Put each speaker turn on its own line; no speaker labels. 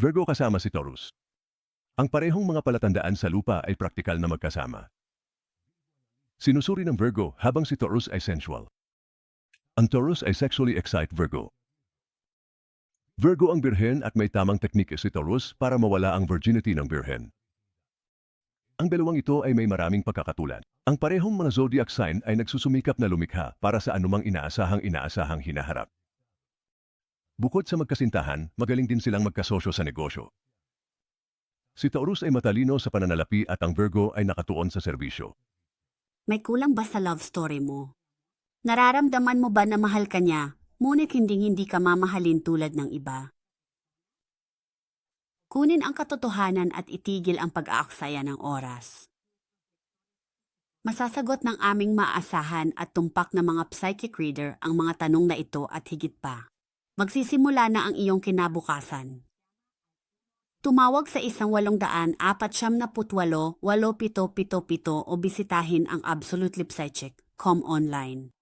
Virgo kasama si Taurus. Ang parehong mga palatandaan sa lupa ay praktikal na magkasama. Sinusuri ng Virgo habang si Taurus ay sensual. Ang Taurus ay sexually excite Virgo. Virgo ang birhen at may tamang teknike si Taurus para mawala ang virginity ng birhen. Ang dalawang ito ay may maraming pagkakatulan. Ang parehong mga zodiac sign ay nagsusumikap na lumikha para sa anumang inaasahang inaasahang hinaharap. Bukod sa magkasintahan, magaling din silang magkasosyo sa negosyo. Si Taurus ay matalino sa pananalapi at ang Virgo ay nakatuon sa serbisyo.
May kulang ba sa love story mo? Nararamdaman mo ba na mahal ka niya, ngunit hindi hindi ka mamahalin tulad ng iba? Kunin ang katotohanan at itigil ang pag-aaksaya ng oras. Masasagot ng aming maaasahan at tumpak na mga psychic reader ang mga tanong na ito at higit pa. Magsisimula na ang iyong kinabukasan. Tumawag sa isang walong daan apat siyam na putwalo, walo pito pito pito o bisitahin ang Absolute Lip Psychic, com online.